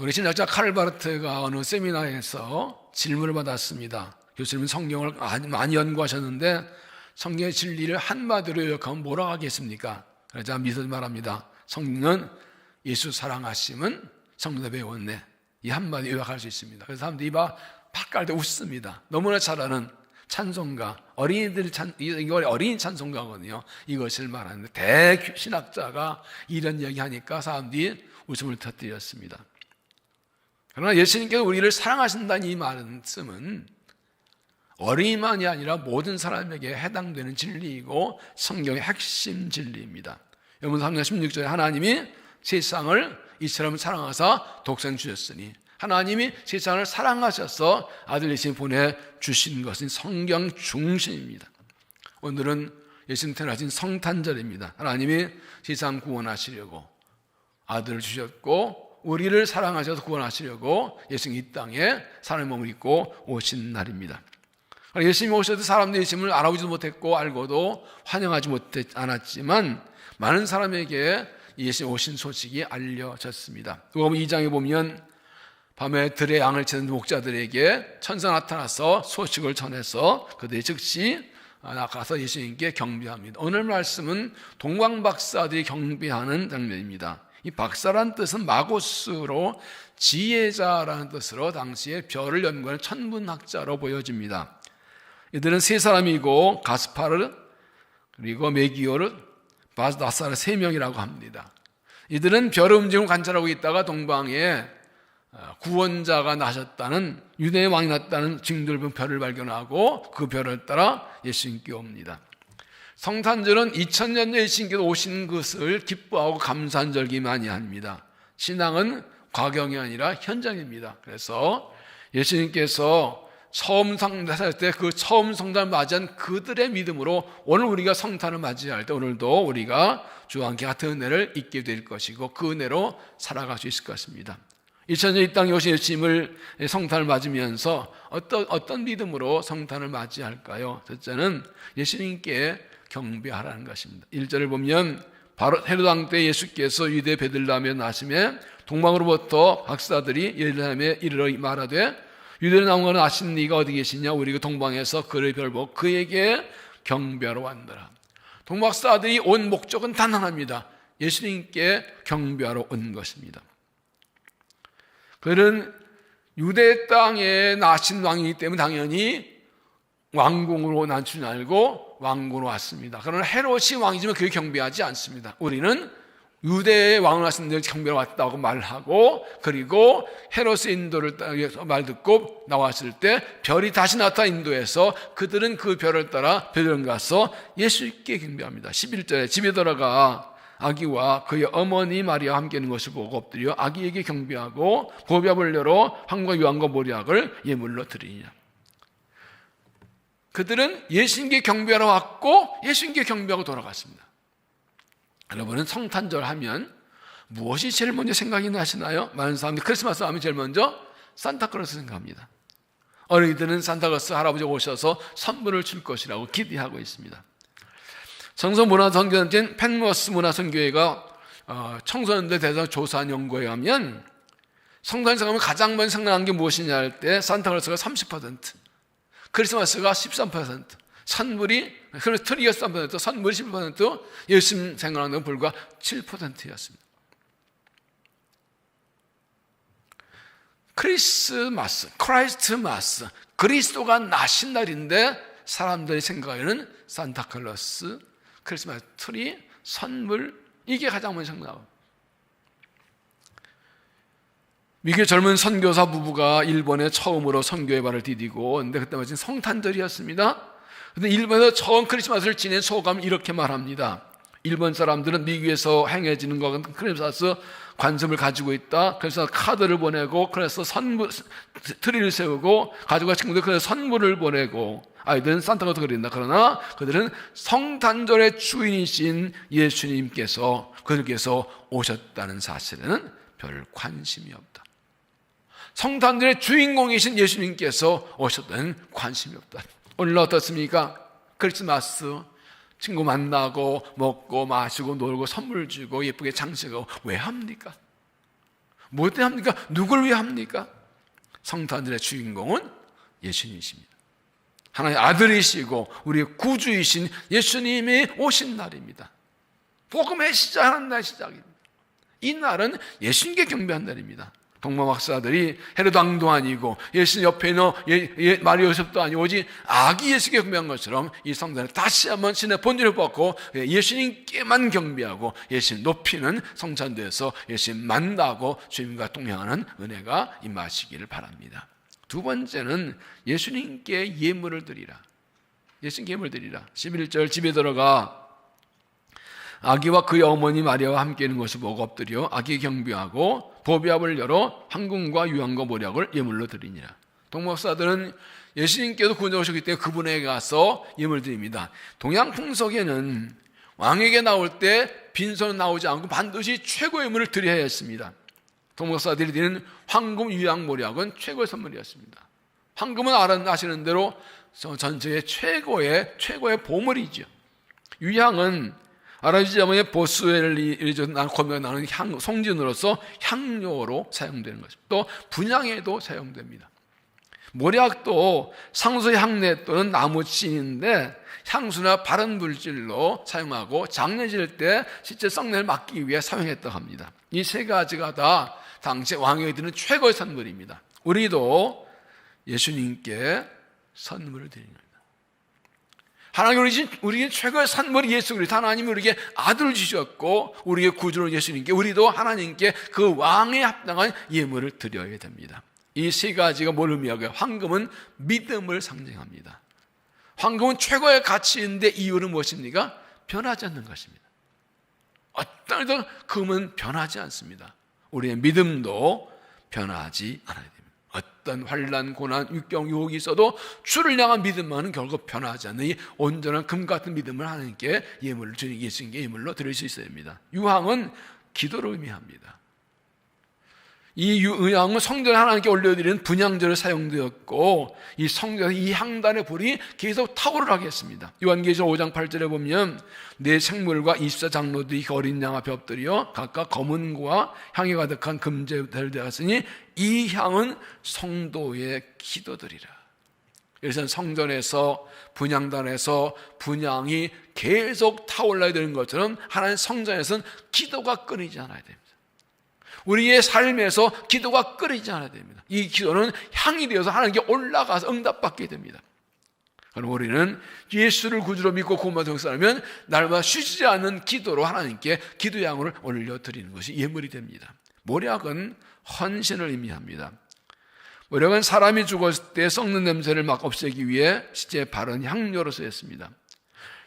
우리 신학자 카를바르트가 어느 세미나에서 질문을 받았습니다. 교수님은 성경을 많이 연구하셨는데 성경의 진리를 한마디로 요약하면 뭐라고 하겠습니까? 그러자 미소 말합니다. 성경은 예수 사랑하심은 성도 배웠네. 이 한마디 요약할 수 있습니다. 그래서 사람들이 막 팔깔 때 웃습니다. 너무나 잘 아는 찬송가, 어린이들 찬, 이거 어린이 찬송가거든요. 이것을 말하는데 대신학자가 이런 이야기 하니까 사람들이 웃음을 터뜨렸습니다. 그러나 예수님께서 우리를 사랑하신다는 이 말씀은 어린이만이 아니라 모든 사람에게 해당되는 진리이고 성경의 핵심 진리입니다. 여러분 3장 16절에 하나님이 세상을 이처럼 사랑하사 독생 주셨으니 하나님이 세상을 사랑하셔서 아들 예수님 보내주신 것은 성경 중심입니다. 오늘은 예수님 태어나신 성탄절입니다. 하나님이 세상 구원하시려고 아들을 주셨고 우리를 사랑하셔서 구원하시려고 예수님 이 땅에 사람의 몸을 입고 오신 날입니다. 예수님이 오셔도 사람들이 예수님을 알아보지도 못했고 알고도 환영하지 못했 않았지만 많은 사람에게 예수님 오신 소식이 알려졌습니다. 누가복음 2장에 보면 밤에 들의 양을 치는 목자들에게 천사 나타나서 소식을 전해서 그들이 즉시 나가서 예수님께 경배합니다. 오늘 말씀은 동방 박사들이 경배하는 장면입니다. 이 박사란 뜻은 마고스로 지혜자라는 뜻으로 당시에 별을 연구하는 천문학자로 보여집니다. 이들은 세 사람이고 가스파르 그리고 메기오르 바스다사르 세 명이라고 합니다. 이들은 별의 움직임을 관찰하고 있다가 동방에 구원자가 나셨다는 유대의 왕이 났다는 징조를 별을 발견하고 그 별을 따라 예수님께 옵니다. 성탄절은 2000년 전 예수님께서 오신 것을 기뻐하고 감사한 절기 많이 합니다. 신앙은 과경이 아니라 현장입니다. 그래서 예수님께서 처음 성탄할 때 그 처음 성탄을 맞이한 그들의 믿음으로 오늘 우리가 성탄을 맞이할 때 오늘도 우리가 주와 함께 같은 은혜를 잊게 될 것이고 그 은혜로 살아갈 수 있을 것입니다. 2000년 이 땅에 오신 예수님을 성탄을 맞으면서 어떤 어떤 믿음으로 성탄을 맞이할까요? 첫째는 예수님께 경배하라는 것입니다. 1절을 보면 바로 헤로드 왕때 예수께서 유대 베들레헴에 나심에 동방으로부터 박사들이 예루살렘에 이르러 말하되 유대를 나온 것은 아신 네가 어디 계시냐 우리가 동방에서 그를 별보 그에게 경배하러 왔더라. 동박사들이 온 목적은 단 하나입니다. 예수님께 경배하러 온 것입니다. 그는 유대 땅에 나신 왕이기 때문에 당연히 왕궁으로 난줄 알고 왕궁으로 왔습니다. 그러나 헤롯이 왕이지만 그게 경배하지 않습니다. 우리는 유대의 왕을 하신 데 경배로 왔다고 말하고 그리고 헤롯의 인도를 따라서 말 듣고 나왔을 때 별이 다시 나타 인도에서 그들은 그 별을 따라 베들레 가서 예수께 경배합니다. 11절에 집에 들어가 아기와 그의 어머니 마리아 함께 있는 것을 보고 엎드려 아기에게 경배하고 열어 황과 유황과 모리약을 예물로 드리냐. 그들은 예수님께 경배하러 왔고 예수님께 경배하고 돌아갔습니다. 여러분은 성탄절 하면 무엇이 제일 먼저 생각이 나시나요? 많은 사람들이 크리스마스 하면 제일 먼저 산타클로스 생각합니다. 어린이들은 산타클로스 할아버지가 오셔서 선물을 줄 것이라고 기대하고 있습니다. 청소문화선교단체인 펜머스 문화선교회가 어, 청소년들 대상 조사한 연구에 하면 성탄절 하면 가장 먼저 생각나는 게 무엇이냐 할 때 산타클로스가 30%, 크리스마스가 13%, 선물이 그래서 트리가 3%, 선물이 10%, 예수님 생각하는 건 불과 7%였습니다. 크리스마스, 크라이스트마스, 그리스도가 나신 날인데 사람들이 생각하는 산타클로스, 크리스마스 트리, 선물 이게 가장 먼저 생각나고 미국의 젊은 선교사 부부가 일본에 처음으로 선교의 발을 디디고 근데 그때 마침 성탄절이었습니다. 근데 일본에서 처음 크리스마스를 지낸 소감 이렇게 말합니다. 일본 사람들은 미국에서 행해지는 것 같은 크리스마스 관심을 가지고 있다. 그래서 카드를 보내고 그래서 선물 트리를 세우고 가족과 친구들 그래서 선물을 보내고 아이들은 산타가 그린다. 그러나 그들은 성탄절의 주인이신 예수님께서 그들께서 오셨다는 사실에는 별 관심이 없다. 성탄절의 주인공이신 예수님께서 오셨다는 관심이 없다. 오늘 어떻습니까? 크리스마스 친구 만나고 먹고 마시고 놀고 선물 주고 예쁘게 장식하고 왜 합니까? 뭐 때문에 합니까? 누굴 위해 합니까? 성탄절의 주인공은 예수님이십니다. 하나님의 아들이시고 우리의 구주이신 예수님이 오신 날입니다. 복음의 시작하는 날 시작입니다. 이 날은 예수님께 경배한 날입니다. 동방 박사들이 왕도 아니고 예수님 옆에 있는 예, 예, 마리 요셉도 아니고 오직 아기 예수께 경배한 것처럼 이 성전을 다시 한번 신의 본질을 벗고 예수님께만 경배하고 예수님 높이는 성찬대에서 예수님 만나고 주님과 동행하는 은혜가 임하시기를 바랍니다. 두 번째는 예수님께 예물을 드리라. 예수님께 예물을 드리라. 11절 집에 들어가 아기와 그의 어머니 마리아와 함께 있는 것을 보고 엎드려 아기 경배하고 도비압을 열어 황금과 유황과 모략을 예물로 드리니라. 동목사들은 예수님께서 구원해 오셨기 때문에 그분에게 가서 예물 드립니다. 동양 풍속에는 왕에게 나올 때 빈손 나오지 않고 반드시 최고의 예물을 드려야 했습니다. 동목사들이 드리는 황금 유황 모략은 최고의 선물이었습니다. 황금은 아시는 대로 전체의 최고의 최고의 보물이죠. 유향은 아라지 자문의 보스웰리 검에 나는 향, 송진으로서 향료로 사용되는 것입니다. 또 분향에도 사용됩니다. 모략도 상수 향내 또는 나무친인데 향수나 바른 물질로 사용하고 장례 질 때 실제 썩내를 막기 위해 사용했다고 합니다. 이 세 가지가 다 당시 왕에게 드는 최고의 선물입니다. 우리도 예수님께 선물을 드리는. 하나님 우리 우리에게 최고의 선물이 예수 그리스도 하나님이 우리에게 아들을 주셨고 우리의 구주로 예수님께 우리도 하나님께 그 왕에 합당한 예물을 드려야 됩니다. 이 세 가지가 뭘 의미하고요? 황금은 믿음을 상징합니다. 황금은 최고의 가치인데 이유는 무엇입니까? 변하지 않는 것입니다. 어떤 금은 변하지 않습니다. 우리의 믿음도 변하지 됩니다. 어떤 환란, 고난, 육경, 유혹이 있어도 주를 향한 믿음만은 결국 변하지 않는 이 온전한 금 같은 믿음을 하나님께 예물을 주님 예수님께 예물로 드릴 수 있어야 합니다. 유황은 기도를 의미합니다. 이 유향은 성전 하나님께 올려드리는 분향제로 사용되었고 이 성전 이 향단의 불이 계속 탁오를 하겠습니다. 요한계시록 5장 8절에 보면 내 생물과 이사 장로들이 어린 양 앞에 엎드려 각각 검은과 향이 가득한 금제를 되었으니 이 향은 성도의 기도들이라. 그래서 성전에서 분향단에서 분향이 계속 타올라야 되는 것처럼 하나님 성전에서는 기도가 끊이지 않아야 됩니다. 우리의 삶에서 기도가 끓이지 않아야 됩니다. 이 기도는 향이 되어서 하나님께 올라가서 응답받게 됩니다. 그럼 우리는 예수를 구주로 믿고 구원받은 사람면 날마다 쉬지 않는 기도로 하나님께 기도양을 올려드리는 것이 예물이 됩니다. 모략은 헌신을 의미합니다. 모략은 사람이 죽었을 때 썩는 냄새를 막 없애기 위해 시제 바른 향료로 쓰였습니다.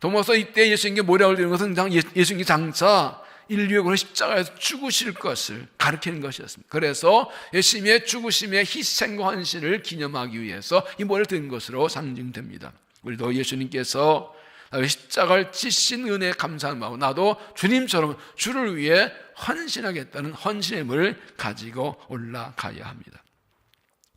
도모서 이때 예수님께 모략을 드리는 것은 예수님께 장차 인류의 구원 십자가에서 죽으실 것을 가르치는 것이었습니다. 그래서 예수님의 죽으심의 희생과 헌신을 기념하기 위해서 이 모를 든 것으로 상징됩니다. 우리도 예수님께서 십자가를 지신 은혜에 감사하는 나도 주님처럼 주를 위해 헌신하겠다는 헌신의 물을 가지고 올라가야 합니다.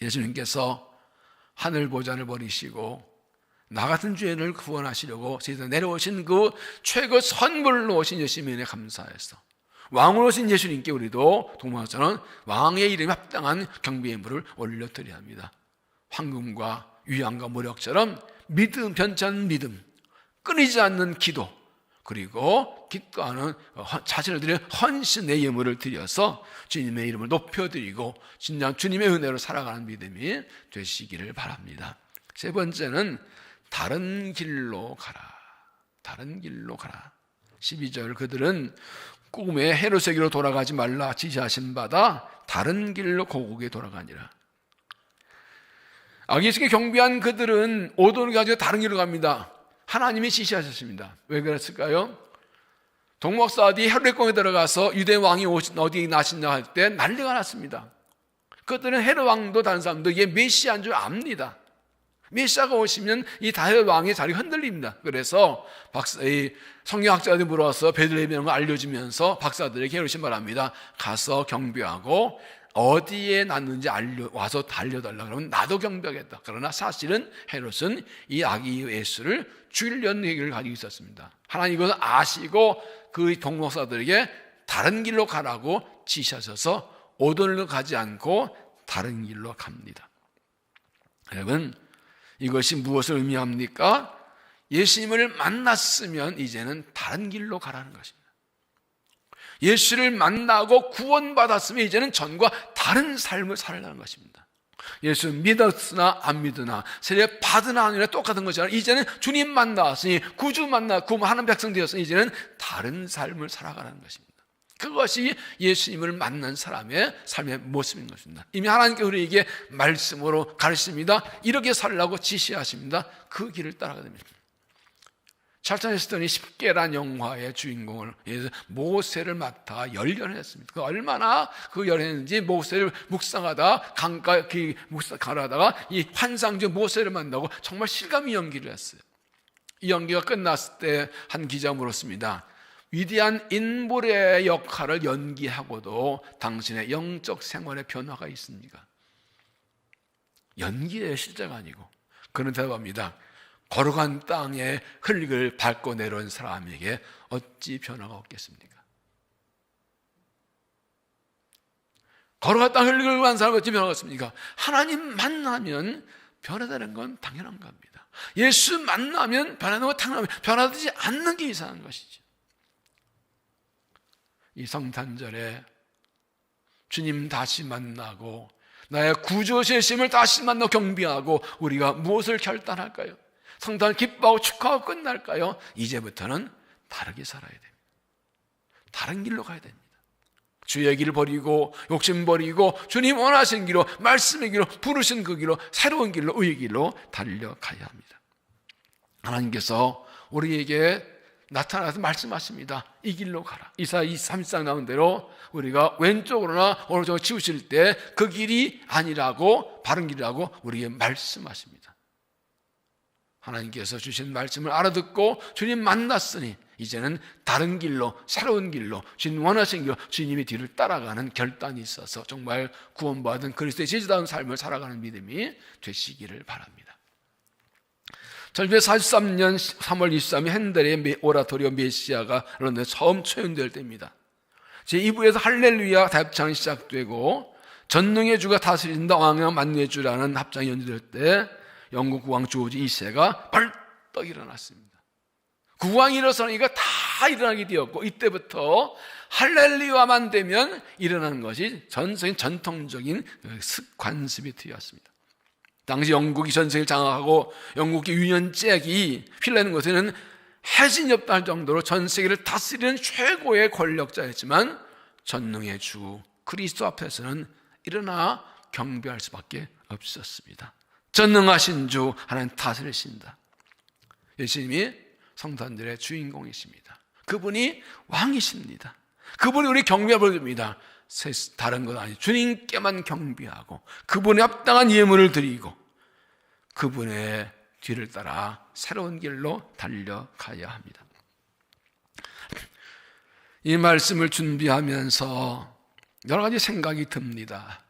예수님께서 하늘 보좌를 버리시고 나 같은 죄인을 구원하시려고 세상에 내려오신 그 최고 선물로 오신 예수님에 감사해서 왕으로 오신 예수님께 우리도 동방처럼 왕의 이름에 합당한 경배의 물을 올려드려야 합니다. 황금과 유양과 모력처럼 믿음, 않는 믿음, 끊이지 않는 기도, 그리고 기도하는 자신을 드리는 헌신의 예물을 드려서 주님의 이름을 높여드리고 진정 주님의 은혜로 살아가는 믿음이 되시기를 바랍니다. 세 번째는 다른 길로 가라. 다른 길로 가라. 12절 그들은 꿈에 헤롯에게로 돌아가지 말라 지시하신 바다 다른 길로 고국에 돌아가니라. 아기스게 경비한 그들은 오돈을 가지고 다른 길로 갑니다. 하나님이 지시하셨습니다. 왜 그랬을까요? 동목사디 헤롯공에 들어가서 유대 왕이 어디 나신다 할때 난리가 났습니다. 그들은 헤롯 왕도 다른 사람도 이게 메시아인 줄 압니다. 메시아가 오시면 이 다윗 왕의 자리가 흔들립니다. 그래서 박사, 이 성경학자들이 물어와서 베들레헴이라는 걸 알려주면서 박사들에게 헤롯이 말합니다. 가서 경배하고 어디에 났는지 알려 와서 달려달라 그러면 나도 경배하겠다. 그러나 사실은 헤롯은 이 아기 예수를 죽이려는 얘기를 가지고 있었습니다. 하나님 이것을 아시고 그 동목사들에게 다른 길로 가라고 지시하셔서 오돈으로 가지 않고 다른 길로 갑니다. 여러분, 이것이 무엇을 의미합니까? 예수님을 만났으면 이제는 다른 길로 가라는 것입니다. 예수를 만나고 구원받았으면 이제는 전과 다른 삶을 살라는 것입니다. 예수 믿었으나 안 믿으나 세례 받으나 아니라 똑같은 것이잖아요. 이제는 주님 만나왔으니 구주 만나 구하는 백성 되었으니 이제는 다른 삶을 살아가는 것입니다. 그것이 예수님을 만난 사람의 삶의 모습인 것입니다. 이미 하나님께 우리에게 말씀으로 가르칩니다. 이렇게 살라고 지시하십니다. 그 길을 따라가야 됩니다. 찰찬 헤스턴이 십계란 영화의 주인공을 모세를 맡아 열연했습니다. 그 얼마나 그 열했는지 모세를 묵상하다 강가 그 묵상하다가 이 환상 중 모세를 만나고 정말 실감이 연기를 했어요. 이 연기가 끝났을 때 한 기자 물었습니다. 위대한 인물의 역할을 연기하고도 당신의 영적 생활에 변화가 있습니까? 연기의 실제가 아니고 그런 대답합니다. 걸어간 땅에 흙을 밟고 내려온 사람에게 어찌 변화가 없겠습니까? 걸어간 땅 흙을 간 사람에게 어찌 변화가 없습니까? 하나님 만나면 변화되는 건 당연한 겁니다. 예수 만나면 변하는 건 당연한 겁니다. 변화되지 않는 게 이상한 것이죠. 이 성탄절에 주님 다시 만나고 나의 구조제심을 다시 만나 경비하고 우리가 무엇을 결단할까요? 성탄 기뻐하고 축하하고 끝날까요? 이제부터는 다르게 살아야 됩니다. 다른 길로 가야 됩니다. 주의 길을 버리고 욕심 버리고 주님 원하신 길로 말씀의 길로 부르신 그 길로 새로운 길로 의의 길로 달려가야 합니다. 하나님께서 우리에게 나타나서 말씀하십니다. 이 길로 가라. 이사 23장 나온 대로 우리가 왼쪽으로나 오른쪽으로 치우실 때 그 길이 아니라고 바른 길이라고 우리에게 말씀하십니다. 하나님께서 주신 말씀을 알아듣고 주님 만났으니 이제는 다른 길로 새로운 길로 주님 원하신 길로 주님의 뒤를 따라가는 결단이 있어서 정말 구원받은 그리스도의 제지다운 삶을 살아가는 믿음이 되시기를 바랍니다. 1943년 3월 23일 핸델의 오라토리오 메시아가 런던에 처음 초연될 때입니다. 제2부에서 할렐루야 대합창이 시작되고 전능의 주가 다스린다 왕의 만유의 주라는 합창이 연주될 때 영국 국왕 조지 2세가 벌떡 일어났습니다. 국왕이 일어서니까 다 일어나게 되었고 이때부터 할렐루야만 되면 일어나는 것이 전적인 전통적인 습관습이 되었습니다. 당시 영국이 전세를 장악하고 영국의 유년잭이 휠내는 것에는 해진이 없다 할 정도로 전 세계를 다스리는 최고의 권력자였지만 전능의 주 그리스도 앞에서는 일어나 경배할 수밖에 없었습니다. 전능하신 주 하나님 다스리신다. 예수님이 성탄들의 주인공이십니다. 그분이 왕이십니다. 그분이 우리 경배해 보줍니다. 다른 것 아니 주님께만 경배하고 그분의 합당한 예물을 드리고 그분의 뒤를 따라 새로운 길로 달려가야 합니다. 이 말씀을 준비하면서 여러 가지 생각이 듭니다.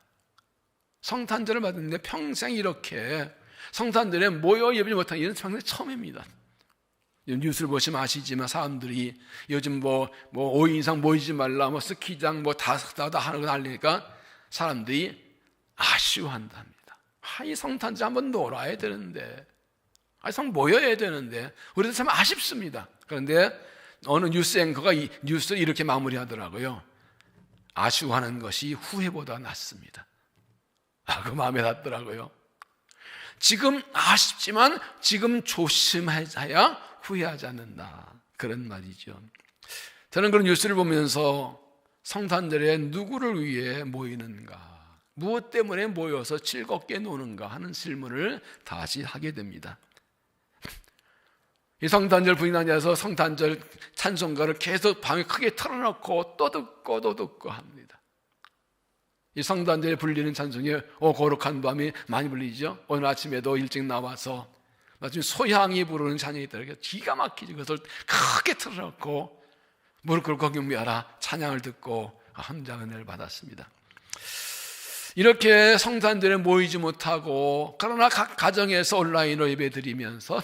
성탄절을 받는데 평생 이렇게 성탄절에 모여 예배를 못한 이런 평생 처음입니다. 뉴스를 보시면 아시지만 사람들이 요즘 뭐, 뭐 5인 이상 모이지 말라, 뭐 스키장 뭐 다, 다, 다 하는 거 알리니까 사람들이 아쉬워한답니다. 아, 이 성탄절 한번 놀아야 되는데, 아, 성 모여야 되는데, 우리도 참 아쉽습니다. 그런데 어느 뉴스 앵커가 이 뉴스를 이렇게 마무리하더라고요. 아쉬워하는 것이 후회보다 낫습니다. 아, 그 마음에 닿더라고요. 지금 아쉽지만 지금 조심해야 후회하지 않는다. 그런 말이죠. 저는 그런 뉴스를 보면서 성탄절에 누구를 위해 모이는가? 무엇 때문에 모여서 즐겁게 노는가 하는 질문을 다시 하게 됩니다. 이 성탄절 부인하냐서 성탄절 찬송가를 계속 밤에 크게 틀어놓고 또 듣고 또 듣고 합니다. 이 성탄절에 불리는 찬송이 오 거룩한 밤이 많이 불리죠. 오늘 아침에도 일찍 나와서 마침 소향이 부르는 찬양이 있더라고요. 기가 막히죠. 그것을 크게 틀어놓고 무릎 꿇고 경배하라 찬양을 듣고 함장 은혜를 받았습니다. 이렇게 성탄절에 모이지 못하고 그러나 각 가정에서 온라인으로 예배 드리면서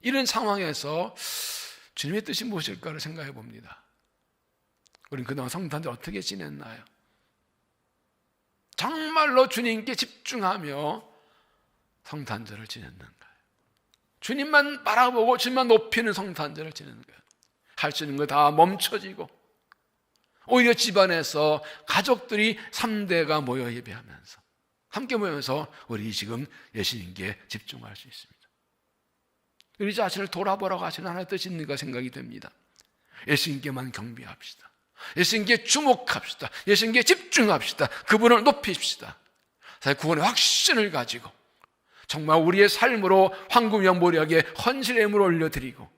이런 상황에서 주님의 뜻이 무엇일까를 생각해 봅니다. 우리는 그동안 성탄절 어떻게 지냈나요? 정말로 주님께 집중하며 성탄절을 거예요. 주님만 바라보고 주님만 높이는 성탄절을 지내는 거예요. 할 수 있는 거 다 멈춰지고 오히려 집안에서 가족들이 3대가 모여 예배하면서 함께 모여서 우리 지금 예수님께 집중할 수 있습니다. 우리 자신을 돌아보라고 하시는 하나의 있는가 생각이 됩니다. 예수님께만 경배합시다. 예수님께 주목합시다. 예수님께 집중합시다. 그분을 높이십시다. 사실 구원의 확신을 가지고 정말 우리의 삶으로 황금영 모략에 헌신의 힘을 올려드리고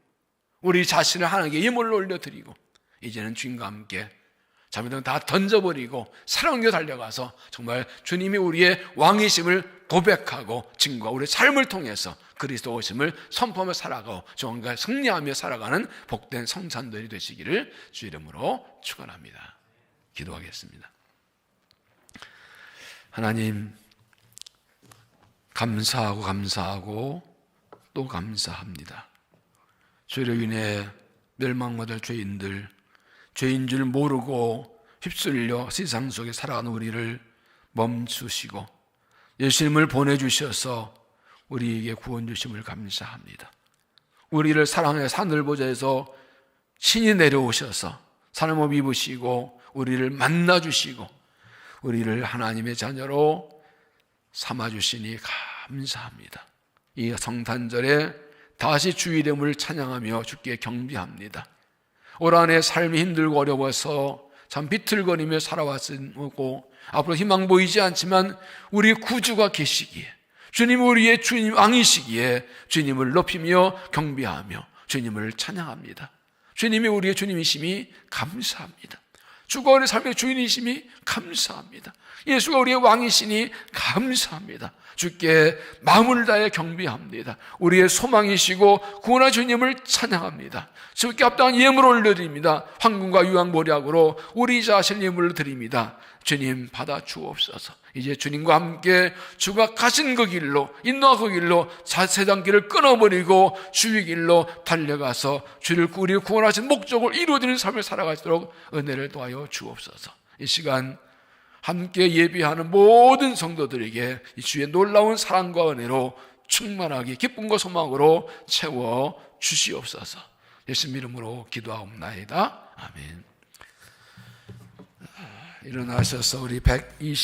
우리 자신을 하나님께 힘을 올려드리고 이제는 주님과 함께 자매들 다 던져버리고 사랑으로 달려가서 정말 주님이 우리의 왕이심을 고백하고 증거 우리 삶을 통해서 그리스도 오심을 선포하며 살아가고 정말 승리하며 살아가는 복된 성산들이 되시기를 주 이름으로 축원합니다. 기도하겠습니다. 하나님 감사하고 감사하고 또 감사합니다. 죄로 인해 멸망받을 죄인들 죄인 줄 모르고 휩쓸려 세상 속에 살아가는 우리를 멈추시고 예수님을 보내주셔서 우리에게 구원 주심을 감사합니다. 우리를 사랑의 산들보좌에서 신이 내려오셔서 사람을 입으시고 우리를 만나 주시고 우리를 하나님의 자녀로 삼아주시니 감사합니다. 이 성탄절에 다시 주 이름을 찬양하며 주께 경비합니다. 올 한해 삶이 힘들고 어려워서 참 비틀거리며 살아왔고 앞으로 희망 보이지 않지만 우리 구주가 계시기에 주님 우리의 주님 왕이시기에 주님을 높이며 경배하며 주님을 찬양합니다. 주님이 우리의 주님이심이 감사합니다. 우리 삶의 주인이심이 감사합니다. 예수가 우리의 왕이시니 감사합니다. 주께 마음을 다해 경배합니다. 우리의 소망이시고 구원하 주님을 찬양합니다. 주께 합당한 예물을 올려드립니다. 황금과 유황보약으로 우리 자신 예물을 드립니다. 주님 받아 주옵소서. 이제 주님과 함께 주가 가신 그 길로 인도하 그 길로 세상 길을 끊어버리고 주의 길로 달려가서 주를 우리 구원하신 목적을 이루어지는 삶을 살아가도록 은혜를 도하여 주옵소서. 이 시간 함께 예비하는 모든 성도들에게 이 주의 놀라운 사랑과 은혜로 충만하게 기쁨과 소망으로 채워 주시옵소서. 예수님 이름으로 기도하옵나이다. 아멘. 일어나셔서 우리 120